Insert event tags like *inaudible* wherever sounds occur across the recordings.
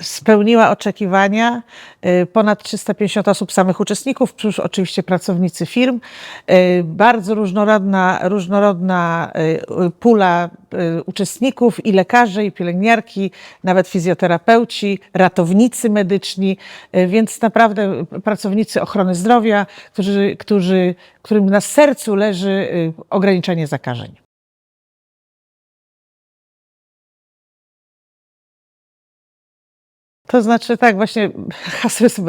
spełniła oczekiwania. Y, Ponad 350 osób, samych uczestników, plus oczywiście pracownicy firm. Y, Bardzo różnorodna, różnorodna y, pula uczestników i lekarze, i pielęgniarki, nawet fizjoterapeuci, ratownicy medyczni, więc naprawdę pracownicy ochrony zdrowia, którzy, którzy, którym na sercu leży ograniczenie zakażeń. To znaczy tak, właśnie hasło jest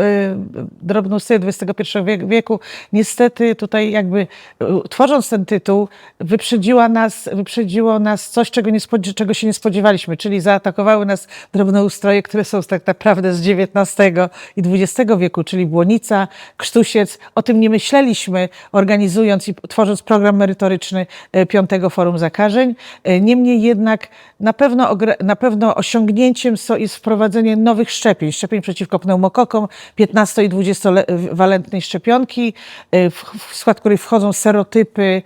drobnoustroj XXI wiek- wieku. Niestety tutaj jakby e, tworząc ten tytuł wyprzedziła nas, wyprzedziło nas coś, czego, nie czego się nie spodziewaliśmy, czyli zaatakowały nas drobnoustroje, które są tak naprawdę z XIX i XX wieku, czyli Błonica, Krztusiec. O tym nie myśleliśmy, organizując i tworząc program merytoryczny e, Piątego Forum Zakażeń. E, Niemniej jednak na pewno, na pewno osiągnięciem jest wprowadzenie nowych szczepień, szczepień przeciwko pneumokokom, 15 i 20-walentnej szczepionki, y, w skład której wchodzą serotypy,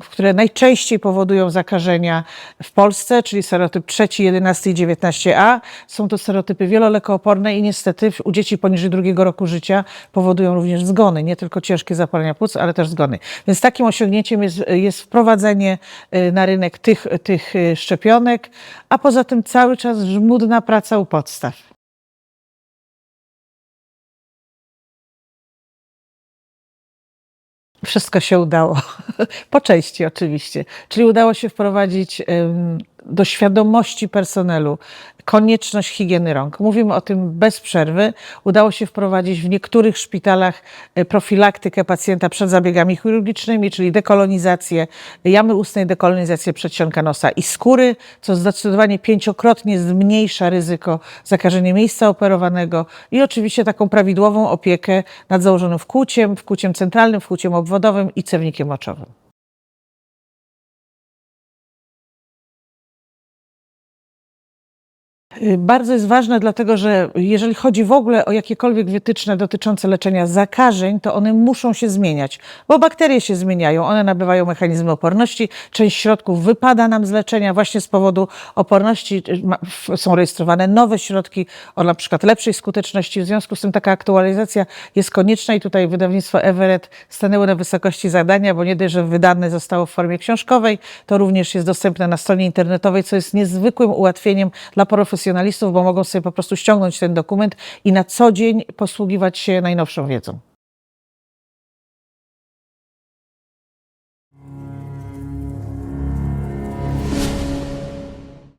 które najczęściej powodują zakażenia w Polsce, czyli serotyp 3, 11 i 19a. Są to serotypy wielolekooporne i niestety u dzieci poniżej drugiego roku życia powodują również zgony, nie tylko ciężkie zapalenia płuc, ale też zgony. Więc takim osiągnięciem jest, jest wprowadzenie y, na rynek tych, tych y, szczepionek, a poza tym cały czas żmudna praca u podstaw. Wszystko się udało. *laughs* Po części oczywiście. Czyli udało się wprowadzić do świadomości personelu konieczność higieny rąk. Mówimy o tym bez przerwy. Udało się wprowadzić w niektórych szpitalach e, profilaktykę pacjenta przed zabiegami chirurgicznymi, czyli dekolonizację jamy ustnej, dekolonizację przedsionka nosa i skóry, co zdecydowanie pięciokrotnie zmniejsza ryzyko zakażenia miejsca operowanego i oczywiście taką prawidłową opiekę nad założonym wkłuciem, wkłuciem centralnym, wkłuciem obwodowym i cewnikiem moczowym. Bardzo jest ważne, dlatego że jeżeli chodzi w ogóle o jakiekolwiek wytyczne dotyczące leczenia zakażeń, to one muszą się zmieniać, bo bakterie się zmieniają, one nabywają mechanizmy oporności. Część środków wypada nam z leczenia właśnie z powodu oporności. Y, Są rejestrowane nowe środki o na przykład lepszej skuteczności. W związku z tym taka aktualizacja jest konieczna i tutaj wydawnictwo Everett stanęło na wysokości zadania, bo nie dość, że wydane zostało w formie książkowej, to również jest dostępne na stronie internetowej, co jest niezwykłym ułatwieniem dla profesjonalistów, bo mogą sobie po prostu ściągnąć ten dokument i na co dzień posługiwać się najnowszą wiedzą.